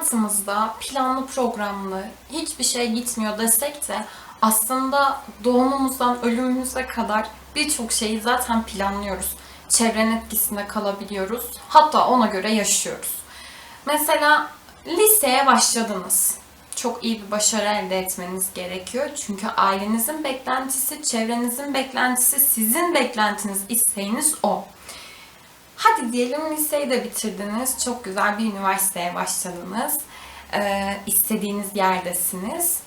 hayatımızda planlı programlı hiçbir şey gitmiyor desek de aslında doğumumuzdan ölümümüze kadar birçok şeyi zaten planlıyoruz. Çevrenin etkisinde kalabiliyoruz. Hatta ona göre yaşıyoruz. Mesela liseye başladınız. Çok iyi bir başarı elde etmeniz gerekiyor. Çünkü ailenizin beklentisi, çevrenizin beklentisi, sizin beklentiniz, isteğiniz o. Hadi diyelim liseyi de bitirdiniz. Çok güzel bir üniversiteye başladınız. Ee, istediğiniz yerdesiniz.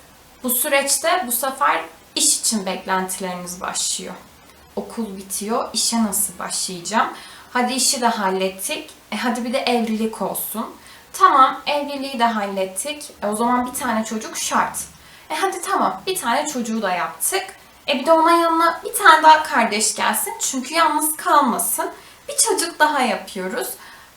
Bu süreçte bu sefer iş için beklentileriniz başlıyor. Okul bitiyor, işe nasıl başlayacağım? Hadi işi de hallettik. E hadi bir de evlilik olsun. Tamam, evliliği de hallettik. E o zaman bir tane çocuk şart. E hadi tamam, bir tane çocuğu da yaptık. E bir de ona yanına bir tane daha kardeş gelsin. Çünkü yalnız kalmasın. Bir çocuk daha yapıyoruz.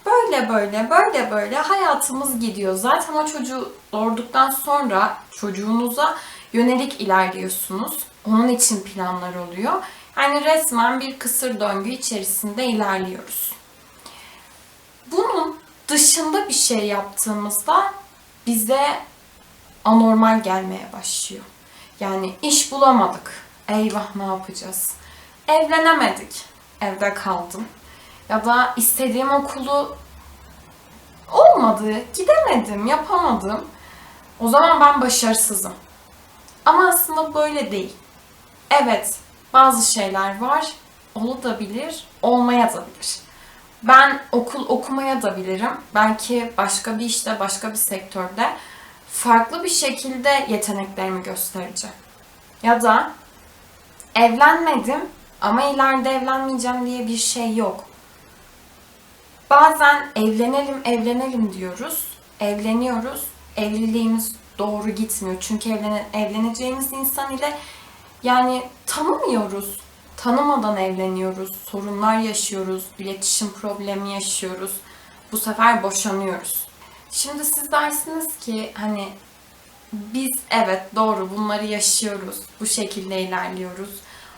Böyle böyle böyle böyle hayatımız gidiyor. Zaten o çocuğu doğurduktan sonra çocuğunuza yönelik ilerliyorsunuz. Onun için planlar oluyor. Yani resmen bir kısır döngü içerisinde ilerliyoruz. Bunun dışında bir şey yaptığımızda bize anormal gelmeye başlıyor. Yani iş bulamadık. Eyvah ne yapacağız? Evlenemedik. Evde kaldım. Ya da istediğim okulu olmadı, gidemedim, yapamadım. O zaman ben başarısızım. Ama aslında böyle değil. Evet, bazı şeyler var, olabilir, olmaya da bilir. Ben okul okumaya da bilirim. Belki başka bir işte, başka bir sektörde farklı bir şekilde yeteneklerimi göstereceğim. Ya da evlenmedim ama ileride evlenmeyeceğim diye bir şey yok. Bazen evlenelim evlenelim diyoruz. Evleniyoruz. Evliliğimiz doğru gitmiyor. Çünkü evlene, evleneceğimiz insan ile yani tanımıyoruz. Tanımadan evleniyoruz. Sorunlar yaşıyoruz. iletişim problemi yaşıyoruz. Bu sefer boşanıyoruz. Şimdi siz dersiniz ki hani biz evet doğru bunları yaşıyoruz. Bu şekilde ilerliyoruz.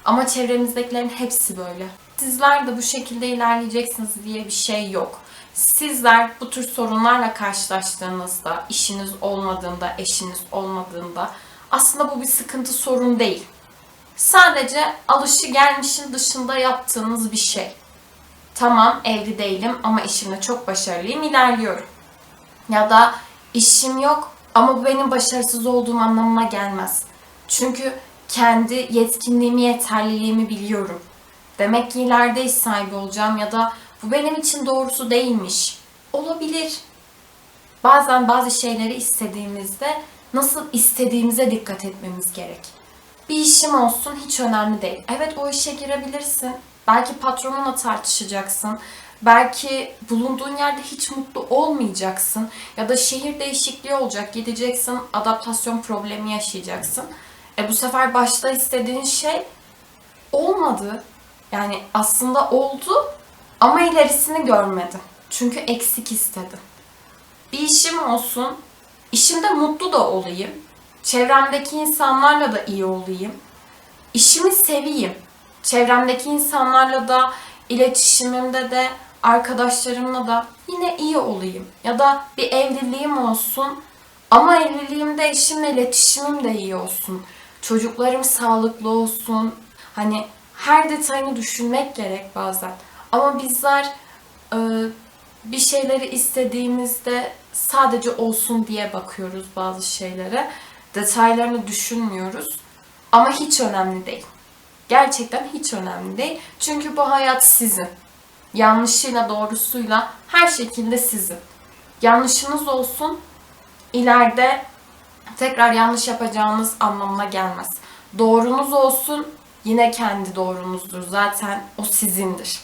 Ama çevremizdekilerin hepsi böyle. Sizler de bu şekilde ilerleyeceksiniz diye bir şey yok. Sizler bu tür sorunlarla karşılaştığınızda, işiniz olmadığında, eşiniz olmadığında aslında bu bir sıkıntı sorun değil. Sadece alışı gelmişin dışında yaptığınız bir şey. Tamam evli değilim ama işimde çok başarılıyım, ilerliyorum. Ya da işim yok ama bu benim başarısız olduğum anlamına gelmez. Çünkü kendi yetkinliğimi, yeterliliğimi biliyorum. Demek ki ileride iş sahibi olacağım ya da bu benim için doğrusu değilmiş. Olabilir. Bazen bazı şeyleri istediğimizde nasıl istediğimize dikkat etmemiz gerek. Bir işim olsun hiç önemli değil. Evet o işe girebilirsin. Belki patronunla tartışacaksın. Belki bulunduğun yerde hiç mutlu olmayacaksın. Ya da şehir değişikliği olacak. Gideceksin, adaptasyon problemi yaşayacaksın. E bu sefer başta istediğin şey olmadı. Yani aslında oldu ama ilerisini görmedim. Çünkü eksik istedim. Bir işim olsun, işimde mutlu da olayım. Çevremdeki insanlarla da iyi olayım. İşimi seveyim. Çevremdeki insanlarla da, iletişimimde de, arkadaşlarımla da yine iyi olayım. Ya da bir evliliğim olsun ama evliliğimde eşimle iletişimim de iyi olsun. Çocuklarım sağlıklı olsun. Hani her detayını düşünmek gerek bazen. Ama bizler e, bir şeyleri istediğimizde sadece olsun diye bakıyoruz bazı şeylere. Detaylarını düşünmüyoruz. Ama hiç önemli değil. Gerçekten hiç önemli değil. Çünkü bu hayat sizin. Yanlışıyla doğrusuyla her şekilde sizin. Yanlışınız olsun, ileride tekrar yanlış yapacağınız anlamına gelmez. Doğrunuz olsun, yine kendi doğrunuzdur. Zaten o sizindir.